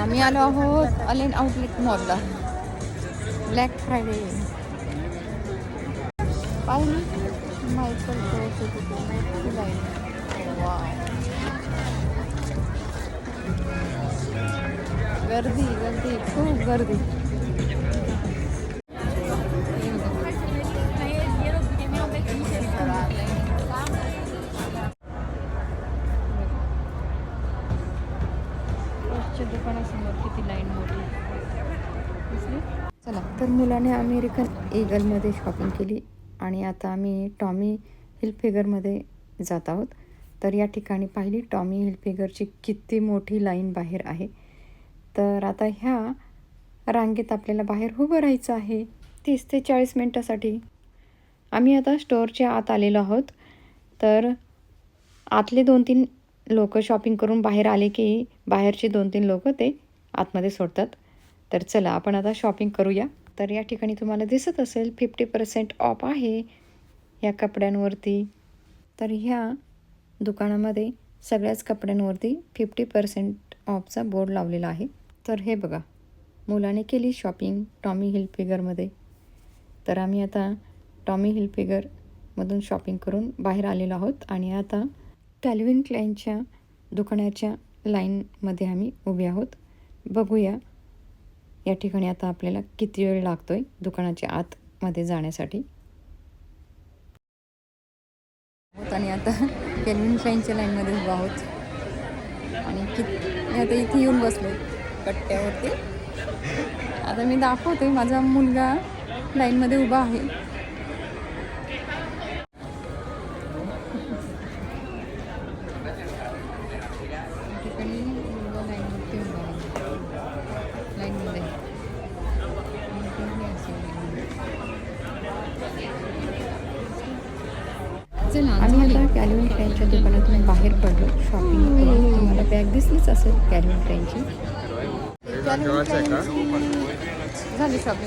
आम्ही आलो आहोत अलेन आउटलेट मॉलला. ब्लॅक फ्रायडे पाहिली मायकल गर्दी गर्दी. खूप गर्दी. चला. तर मुलाने अमेरिकन ईगलमध्ये शॉपिंग केली आणि आता आम्ही टॉमी हिलफिगरमध्ये जात आहोत. तर या ठिकाणी पाहिली टॉमी हिलफिगरची किती मोठी लाईन बाहेर आहे. तर आता ह्या रांगेत आपल्याला बाहेर उभं राहायचं आहे. तीस ते चाळीस मिनटासाठी. आम्ही आता स्टोअरच्या आत आलेलो आहोत. तर आतले दोन तीन लोक शॉपिंग करून बाहेर आले की बाहेरचे दोन तीन लोक ते आतमध्ये सोडतात. तर चला आपण आता शॉपिंग करूया. तर या ठिकाणी तुम्हाला दिसत असेल फिफ्टी पर्सेंट ऑफ आहे या कपड्यांवरती. तर ह्या दुकानामध्ये सगळ्याच कपड्यांवरती फिफ्टी पर्सेंट ऑफचा बोर्ड लावलेला आहे. तर हे बघा मुलाने केली शॉपिंग टॉमी हिल फिगरमध्ये तर आम्ही आता टॉमी हिल फिगरमधून शॉपिंग करून बाहेर आलेलो आहोत आणि आता कॅल्विन क्लाईनच्या दुकानाच्या लाईनमध्ये आम्ही उभे आहोत. बघूया या ठिकाणी आता आपल्याला किती वेळ लागतो आहे दुकानाच्या आतमध्ये जाण्यासाठी? आणि आता कॅल्विन शाईनच्या लाईनमध्ये उभा आहोत. आणि किती आता इथे येऊन बसलो कट्ट्यावरती. आता मी दाखवते माझा मुलगा लाईनमध्ये उभा आहे. आम्ही आता कॅल्विन क्लाइनच्या दुकानातून बाहेर पडलो शॉपिंग करून. तुम्हाला बॅग दिसलीच असेल कॅल्विन क्लाइनची झाली शॉपिंग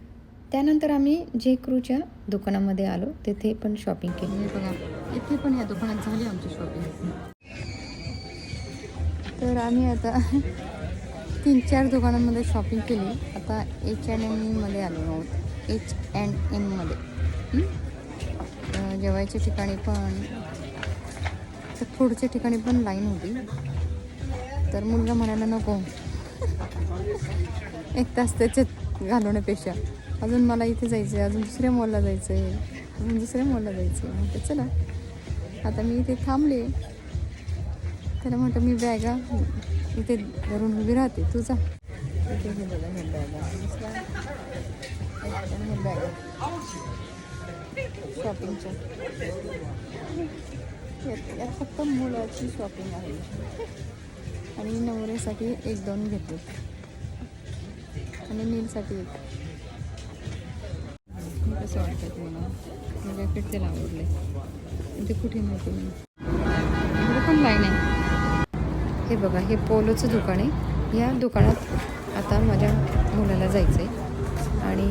त्यानंतर आम्ही जे क्रूच्या दुकानामध्ये आलो. तिथे पण शॉपिंग केली. बघा इथे पण या दुकानात झाली आमची शॉपिंग तर आम्ही आता तीन चार दुकानांमध्ये शॉपिंग केली. आता एच अँड एममध्ये आलो आहोत. एच अँड एममध्ये जेवायच्या ठिकाणी पण तर पुढच्या ठिकाणी पण लाईन होती. तर मुलगा म्हणायला नको. एक तास त्याच्यात घालवण्यापेक्षा. अजून मला इथे जायचं आहे अजून दुसऱ्या मॉलला जायचं आहे अजून दुसऱ्या मॉलला जायचं आहे म्हटलं चला. आता मी इथे थांबले. त्याला म्हटलं मी बॅगा इथे धरून उभी राहते. तू जा. इथे बॅगा शॉपिंगच्या यात फक्त मुलाची शॉपिंग आहे. आणि नवऱ्यासाठी एक दोन घेतले आणि नीलसाठी एक. कसं वाटतं तुम्हाला? मी जॅकेट त्याला आवडले ते कुठे मिळते मी पण लाईन आहे. हे बघा हे पोलोचं दुकान आहे. या दुकानात आता माझ्या मुलाला जायचं आहे आणि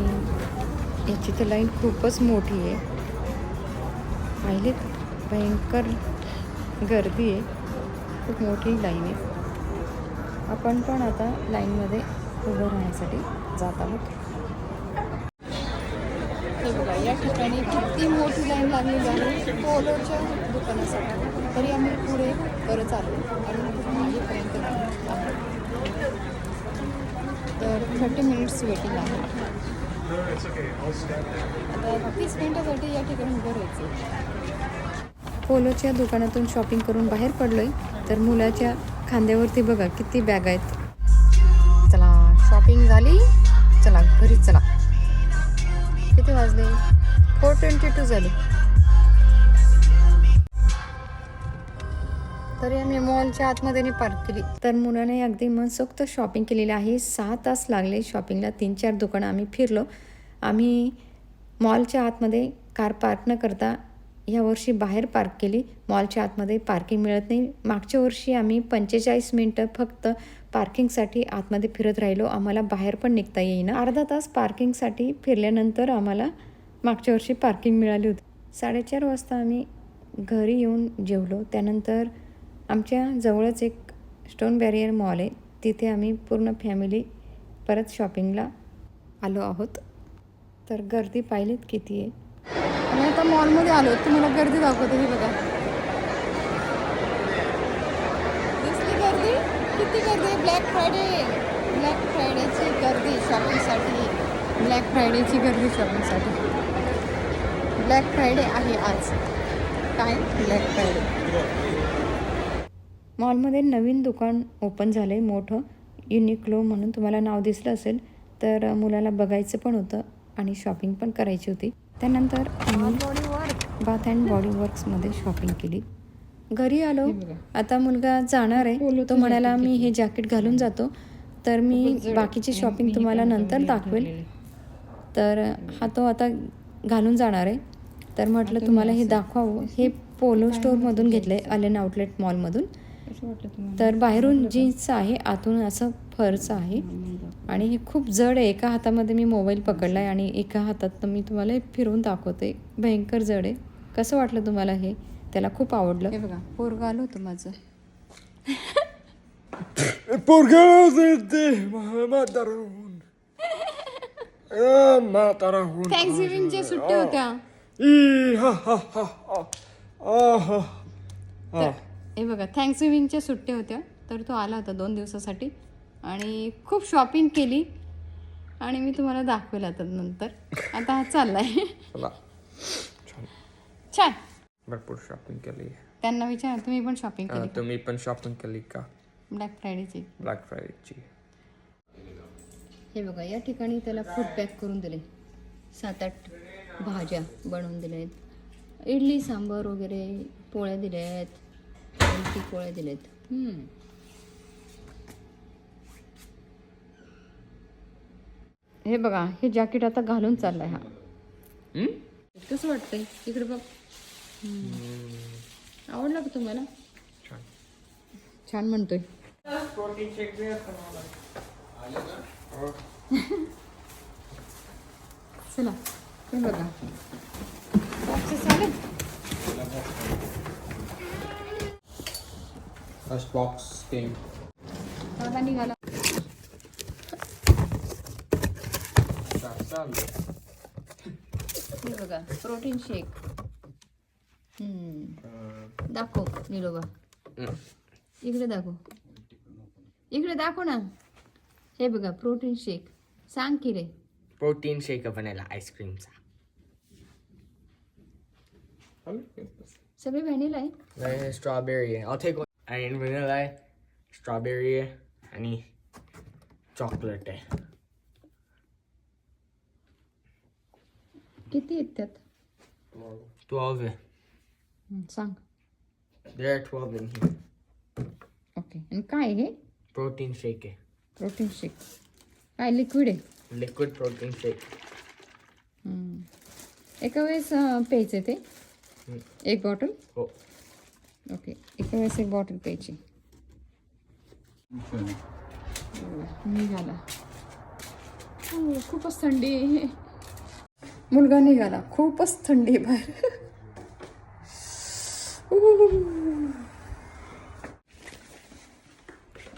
याची तर लाईन खूपच मोठी आहे. पाहिले भयंकर गर्दी आहे. खूप मोठी लाईन आहे. आपण पण आता लाईनमध्ये उभं राहण्यासाठी जात आहोत. बघा या ठिकाणी किती मोठी लाईन लागलेली आहे. पोलोच्या दुकानासाठी. तरी आम्ही पुढे करत आलो आणि तर थर्टी मिनिट्स वेटिंग आहे. आता तीस मिनिटासाठी या ठिकाणी उभं राहायचं पोलोच्या दुकानातून शॉपिंग करून बाहेर पडलोय तर मुलाच्या खांद्यावरती बघा किती बॅग आहेत. चला शॉपिंग झाली. चला घरी चला. किती वाजले? फोर ट्वेंटी टू झाले. तरी आम्ही मॉलच्या आतमध्ये पार्क केली. तर मुलाने अगदी मनसोक्त शॉपिंग केलेली आहे. सहा तास लागले शॉपिंगला तीन चार दुकानं आम्ही फिरलो. आम्ही मॉलच्या आतमध्ये कार पार्क न करता ह्या वर्षी बाहेर पार्क केली. मॉलच्या आतमध्ये पार्किंग मिळत नाही. मागच्या वर्षी आम्ही पंचेचाळीस मिनटं फक्त पार्किंगसाठी आतमध्ये फिरत राहिलो. आम्हाला बाहेर पण निघता येईना. अर्धा तास पार्किंगसाठी फिरल्यानंतर आम्हाला मागच्या वर्षी पार्किंग मिळाली होती. साडेचार वाजता आम्ही घरी येऊन जेवलो. त्यानंतर आमच्या जवळच एक स्टोन बॅरियर मॉल आहे. तिथे आम्ही पूर्ण फॅमिली परत शॉपिंगला आलो आहोत. तर गर्दी पाहिलीत किती आहे? आम्ही आता मॉलमध्ये आलो. तुम्हाला गर्दी दाखवते ही बघा. दिसली गर्दी? किती गर्दी? ब्लॅक फ्रायडे ब्लॅक फ्रायडेची गर्दी शॉपिंगसाठी ब्लॅक फ्रायडेची गर्दी शॉपिंगसाठी ब्लॅक फ्रायडे आहे आज. काय ब्लॅक फ्रायडे मॉलमध्ये नवीन दुकान ओपन झालं आहे मोठं युनिक्लो म्हणून तुम्हाला नाव दिसलं असेल तर मुलाला बघायचं पण होतं आणि शॉपिंग पण करायची होती. त्यानंतर बाथ अँड बॉडी वर्क्समध्ये शॉपिंग केली. घरी आलो. आता मुलगा जाणार आहे. तो म्हणाला मी हे जॅकेट घालून जातो. तर मी बाकीची शॉपिंग तुम्हाला नंतर दाखवेल. तर हा तो आता घालून जाणार आहे. तर म्हटलं तुम्हाला हे दाखवावं. हे पोलो स्टोअरमधून घेतलं आहे. अलेन आउटलेट मॉलमधून तर बाहेरून जीन्सचं आहे आतून असं फरचं आहे. आणि हे खूप जड आहे. एका हातामध्ये मी मोबाईल पकडला आहे आणि एका हातात मी तुम्हाला हे फिरवून दाखवते. भयंकर जड आहे. कसं वाटलं तुम्हाला हे? त्याला खूप आवडलं. हे बघा पोरग आलं होतं माझं. सुट्ट्या होत्या. हे बघा थँक्सगिव्हिंगच्या सुट्ट्या होत्या तर तो आला होता दोन दिवसासाठी आणि खूप शॉपिंग केली. आणि मी तुम्हाला दाखवेल आता नंतर. आता हा चाललाय. चला. छान. भरपूर शॉपिंग केली. त्यांना विचार तुम्ही पण शॉपिंग केली तुम्ही पण शॉपिंग केली का? ब्लॅक फ्रायडेची ब्लॅक फ्रायडेची हे बघा या ठिकाणी त्याला फूड पॅक करून दिले. सात आठ भाज्या बनवून दिल्या आहेत इडली सांबर वगैरे पोळ्या दिल्या आहेत आमटी पोळ्या हम्म. हे बघा हे जॅकेट आता घालून चाललाय हा. कसं वाटतंय? इकडे बघ. आवडलं का तुम्हाला? छान. छान म्हणतोय. चला हे बघा. बॉक्सेस चालेल फ़र्स्ट बॉक्स हे बघा प्रोटीन शेक हम्म. दाखव इकडे दाखव इकडे दाखव ना हे बघा प्रोटीन शेक सांग की रे प्रोटीन शेक व्हॅनिला आईस्क्रीमचा सगळे व्हॅनिला आहे स्ट्रॉबेरी आहे आणि व्हॅनिला आहे स्ट्रॉबेरी आहे आणि चॉकलेट आहे किती आहेत त्यात? ट्वेल्व आहे सांग. There are 12 in here. Okay आणि काय हे? Protein shake आहे. प्रोटीन शेक काय लिक्विड आहे? Protein shake. हम्म. एका वेळेस अं, प्यायचं ते. एक बॉटल हो. ओके एका वेळेस एक बॉटल प्यायची निघाला. हो, खूपच थंडी. आहे. मुलगा निघाला. खूपच थंडी आहे बाहेर.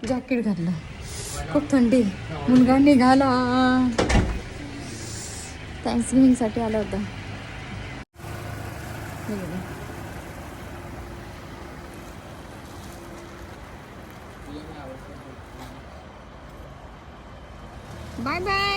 जॅकेट घातलं. खूप थंडी आहे. मुलगा निघाला. थँक्सगिव्हिंगसाठी आला होता. हे 拜拜。